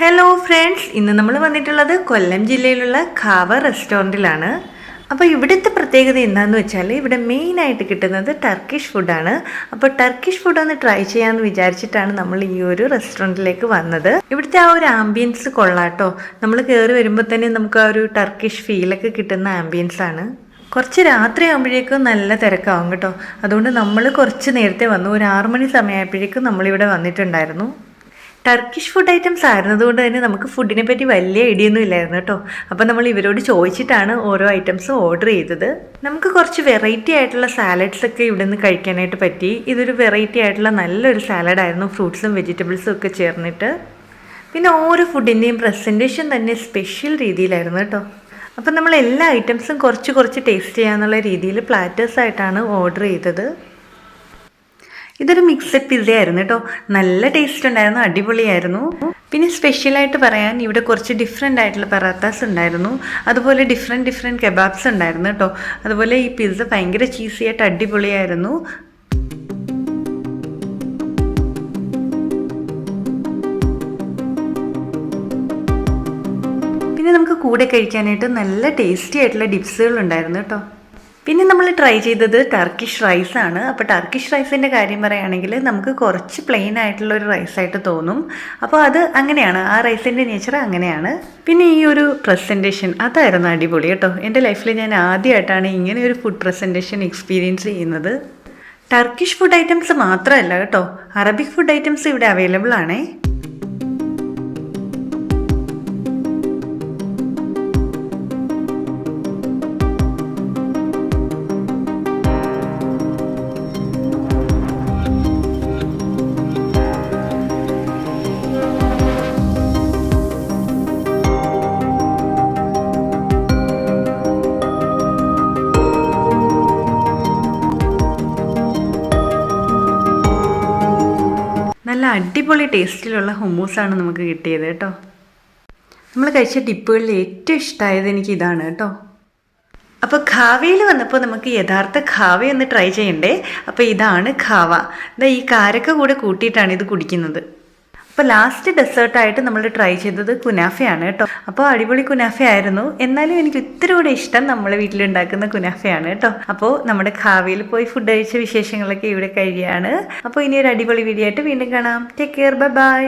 Hello friends ഇന്ന് നമ്മൾ വന്നിട്ടുള്ളത് കൊല്ലം ജില്ലയിലുള്ള ഖാവ റെസ്റ്റോറന്റിലാണ്. അപ്പോൾ ഇവിടുത്തെ പ്രത്യേകത എന്താണെന്ന് വെച്ചാൽ ഇവിടെ മെയിനായിട്ട് കിട്ടുന്നത് ടർക്കിഷ് ഫുഡാണ് അപ്പോൾ ടർക്കിഷ് ഫുഡ് ഒന്ന് ട്രൈ ചെയ്യാമെന്ന് വിചാരിച്ചിട്ടാണ് നമ്മൾ ഈ ഒരു റെസ്റ്റോറന്റിലേക്ക് വന്നത്. ഇവിടുത്തെ ആ ഒരു ആംബിയൻസ് കൊള്ളാട്ടോ. നമ്മൾ കയറി വരുമ്പോൾ തന്നെ നമുക്ക് ആ ഒരു ടർക്കിഷ് ഫീലൊക്കെ കിട്ടുന്ന ആംബിയൻസ് ആണ്. കുറച്ച് രാത്രി ആകുമ്പോഴേക്കും നല്ല തിരക്കാവും കേട്ടോ. അതുകൊണ്ട് നമ്മൾ കുറച്ച് നേരത്തെ വന്നു. ഒരു ആറുമണി സമയമായപ്പോഴേക്കും നമ്മളിവിടെ വന്നിട്ടുണ്ടായിരുന്നു. ടർക്കിഷ് ഫുഡ് ഐറ്റംസ് ആയിരുന്നതുകൊണ്ട് തന്നെ നമുക്ക് ഫുഡിനെ പറ്റി വലിയ ഐഡിയൊന്നും ഇല്ലായിരുന്നു കേട്ടോ. അപ്പോൾ നമ്മൾ ഇവരോട് ചോദിച്ചിട്ടാണ് ഓരോ ഐറ്റംസും ഓർഡർ ചെയ്തത്. നമുക്ക് കുറച്ച് വെറൈറ്റി ആയിട്ടുള്ള സാലഡ്സ് ഒക്കെ ഇവിടെ നിന്ന് കഴിക്കാനായിട്ട് പറ്റി. ഇതൊരു വെറൈറ്റി ആയിട്ടുള്ള നല്ലൊരു സാലഡായിരുന്നു ഫ്രൂട്ട്സും വെജിറ്റബിൾസും ഒക്കെ ചേർന്നിട്ട്. പിന്നെ ഓരോ ഫുഡിന്റെയും പ്രസന്റേഷൻ തന്നെ സ്പെഷ്യൽ രീതിയിലായിരുന്നു കേട്ടോ. അപ്പം നമ്മൾ എല്ലാ ഐറ്റംസും കുറച്ച് കുറച്ച് ടേസ്റ്റ് ചെയ്യാന്നുള്ള രീതിയിൽ പ്ലാറ്റേഴ്സായിട്ടാണ് ഓർഡർ ചെയ്തത്. ഇതൊരു മിക്സഡ് പിസ്സ ആയിരുന്നു കേട്ടോ നല്ല ടേസ്റ്റ് ഉണ്ടായിരുന്നു അടിപൊളിയായിരുന്നു. പിന്നെ സ്പെഷ്യലായിട്ട് പറയാൻ ഇവിടെ കുറച്ച് ഡിഫറെന്റ് ആയിട്ടുള്ള പെറാത്താസ് ഉണ്ടായിരുന്നു. അതുപോലെ ഡിഫറെന്റ് ഡിഫറെന്റ് കബാബ്സ് ഉണ്ടായിരുന്നു കേട്ടോ അതുപോലെ ഈ പിസ്സ ഭയങ്കര ചീസി ആയിട്ട് അടിപൊളിയായിരുന്നു. പിന്നെ നമുക്ക് കൂടെ കഴിക്കാനായിട്ട് നല്ല ടേസ്റ്റി ആയിട്ടുള്ള ഡിപ്സുകൾ ഉണ്ടായിരുന്നു കേട്ടോ പിന്നെ നമ്മൾ ട്രൈ ചെയ്തത് ടർക്കിഷ് റൈസ് ആണ്. അപ്പോൾ ടർക്കിഷ് റൈസിന്റെ കാര്യം പറയുകയാണെങ്കിൽ നമുക്ക് കുറച്ച് പ്ലെയിൻ ആയിട്ടുള്ള ഒരു റൈസായിട്ട് തോന്നും. അപ്പോൾ അത് അങ്ങനെയാണ്. ആ റൈസിന്റെ നേച്ചർ അങ്ങനെയാണ്. പിന്നെ ഈ ഒരു പ്രസന്റേഷൻ അതായിരുന്നു അടിപൊളി കേട്ടോ. എന്റെ ലൈഫിൽ ഞാൻ ആദ്യമായിട്ടാണ് ഇങ്ങനെ ഒരു ഫുഡ് പ്രസന്റേഷൻ എക്സ്പീരിയൻസ് ചെയ്യുന്നത്. ടർക്കിഷ് ഫുഡ് ഐറ്റംസ് മാത്രമല്ല കേട്ടോ. അറബിക് ഫുഡ് ഐറ്റംസ് ഇവിടെ അവൈലബിൾ ആണേ. അടിപൊളി ടേസ്റ്റിലുള്ള ഹുമ്മൂസാണ് നമുക്ക് കിട്ടിയത് കേട്ടോ. നമ്മൾ കഴിച്ച ടിപ്പുകളിൽ ഏറ്റവും ഇഷ്ടമായത് എനിക്ക് ഇതാണ് കേട്ടോ. അപ്പോൾ ഖാവയിൽ വന്നപ്പോൾ നമുക്ക് യഥാർത്ഥ ഖാവ ഒന്ന് ട്രൈ ചെയ്യണ്ടേ? അപ്പോൾ ഇതാണ് ഖാവ. ഇതാ ഈ കാരക്ക കൂടെ കൂട്ടിയിട്ടാണ് ഇത് കുടിക്കുന്നത്. അപ്പോൾ ലാസ്റ്റ് ഡെസേർട്ടായിട്ട് നമ്മൾ ട്രൈ ചെയ്തത് കുനാഫയാണ് കേട്ടോ. അപ്പോൾ അടിപൊളി കുനാഫയായിരുന്നു എന്നാലും എനിക്ക് ഒത്തിരി കൂടെ ഇഷ്ടം നമ്മളെ വീട്ടിലുണ്ടാക്കുന്ന കുനാഫയാണ് കേട്ടോ. അപ്പോൾ നമ്മുടെ ഖാവയിൽ പോയി ഫുഡ് കഴിച്ച വിശേഷങ്ങളൊക്കെ ഇവിടെ കഴിയാണ്. അപ്പോൾ ഇനി ഒരു അടിപൊളി വീഡിയോ ആയിട്ട് വീണ്ടും കാണാം. Take care bye bye